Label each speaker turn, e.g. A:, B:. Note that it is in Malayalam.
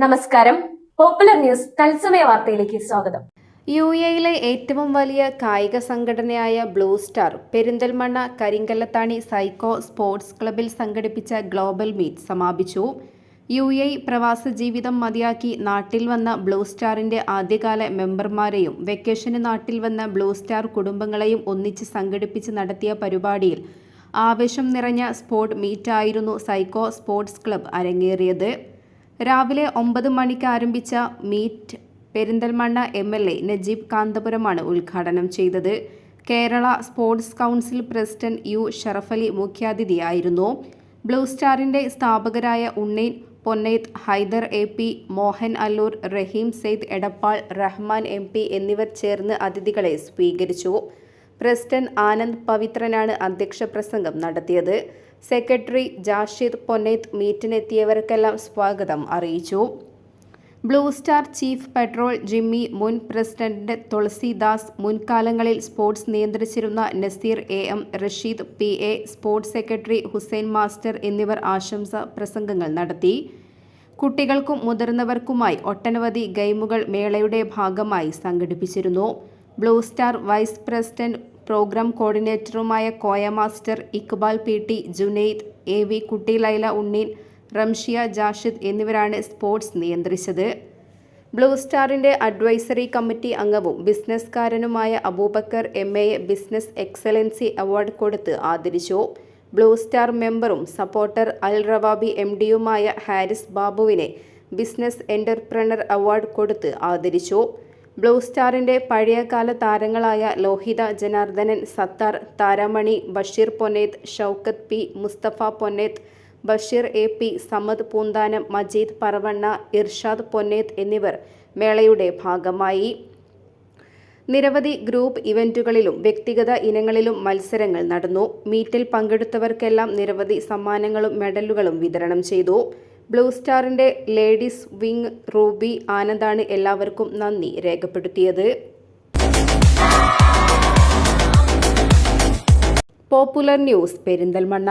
A: നമസ്കാരം. പോപ്പുലർ ന്യൂസ് തത്സമയ വാർത്തയിലേക്ക് സ്വാഗതം.
B: യു എയിലെ ഏറ്റവും വലിയ കായിക സംഘടനയായ Blue Star Perinthalmanna Karinkallathani psycho sports ക്ലബിൽ സംഘടിപ്പിച്ച ഗ്ലോബൽ മീറ്റ് സമാപിച്ചു. യു എ പ്രവാസ ജീവിതം മതിയാക്കി നാട്ടിൽ വന്ന ബ്ലൂ സ്റ്റാറിന്റെ ആദ്യകാല മെമ്പർമാരെയും വെക്കേഷന് നാട്ടിൽ വന്ന ബ്ലൂ സ്റ്റാർ കുടുംബങ്ങളെയും ഒന്നിച്ച് സംഘടിപ്പിച്ച് നടത്തിയ പരിപാടിയിൽ ആവേശം നിറഞ്ഞ സ്പോർട് മീറ്റായിരുന്നു സൈക്കോ സ്പോർട്സ് ക്ലബ് അരങ്ങേറിയത്. രാവിലെ ഒമ്പത് മണിക്ക് ആരംഭിച്ച meet Perinthalmanna M L A Najeeb കാന്തപുരമാണ് ഉദ്ഘാടനം ചെയ്തത്. Kerala sports council president U Sharafali മുഖ്യാതിഥിയായിരുന്നു. Blue സ്റ്റാറിന്റെ സ്ഥാപകരായ Unneen Ponneth Haider A P Mohan Alloor Raheem Syed Edappal Rahman M P എന്നിവർ ചേർന്ന് അതിഥികളെ സ്വീകരിച്ചു. പ്രസിഡന്റ് ആനന്ദ് പവിത്രനാണ് അധ്യക്ഷ പ്രസംഗം നടത്തിയത്. സെക്രട്ടറി ജാഷിർ പൊന്നേത്ത് മീറ്റിനെത്തിയവർക്കെല്ലാം സ്വാഗതം അറിയിച്ചു. Blue Star chief petrol Jimmy മുൻ പ്രസിഡന്റ് തുളസിദാസ് മുൻകാലങ്ങളിൽ sports നിയന്ത്രിച്ചിരുന്ന Naseer A M Rasheed P A sports secretary Hussain master എന്നിവർ ആശംസ പ്രസംഗങ്ങൾ നടത്തി. കുട്ടികൾക്കും മുതിർന്നവർക്കുമായി ഒട്ടനവധി ഗെയിമുകൾ മേളയുടെ ഭാഗമായി സംഘടിപ്പിച്ചിരുന്നു. Blue Star vice president program കോർഡിനേറ്ററുമായ Koya master Iqbal P T Junaid A V Kuttilaila Unneen Ramshiya Jashid എന്നിവരാണ് സ്പോർട്സ് നിയന്ത്രിച്ചത്. ബ്ലൂ സ്റ്റാറിന്റെ അഡ്വൈസറി കമ്മിറ്റി അംഗവും ബിസിനസ്സുകാരനുമായ അബൂബക്കർ എം എയെ ബിസിനസ് എക്സലൻസി അവാർഡ് കൊടുത്ത് ആദരിച്ചു. ബ്ലൂ സ്റ്റാർ മെമ്പറും സപ്പോർട്ടർ അൽ റവാബി എം ഡിയുമായ ഹാരിസ് ബാബുവിനെ ബിസിനസ് എന്റർപ്രണർ അവാർഡ് കൊടുത്ത് ആദരിച്ചു. ബ്ലൂ സ്റ്റാറിന്റെ പഴയകാല താരങ്ങളായ Lohitha Janardhanan Sathar Tharamani Basheer Ponneth Shoukath P Musthafa Ponneth Basheer A P Samad Poonthanam Majeed Paravanna Irshad Ponneth എന്നിവർ മേളയുടെ ഭാഗമായി. നിരവധി ഗ്രൂപ്പ് ഇവന്റുകളിലും വ്യക്തിഗത ഇനങ്ങളിലും മത്സരങ്ങൾ നടന്നു. മീറ്റിൽ പങ്കെടുത്തവർക്കെല്ലാം നിരവധി സമ്മാനങ്ങളും മെഡലുകളും വിതരണം ചെയ്തു. ബ്ലൂ സ്റ്റാറിന്റെ ലേഡീസ് വിങ് റൂബി ആനന്ദാണ് എല്ലാവർക്കും നന്ദി രേഖപ്പെടുത്തിയത്. Popular news Perinthalmanna.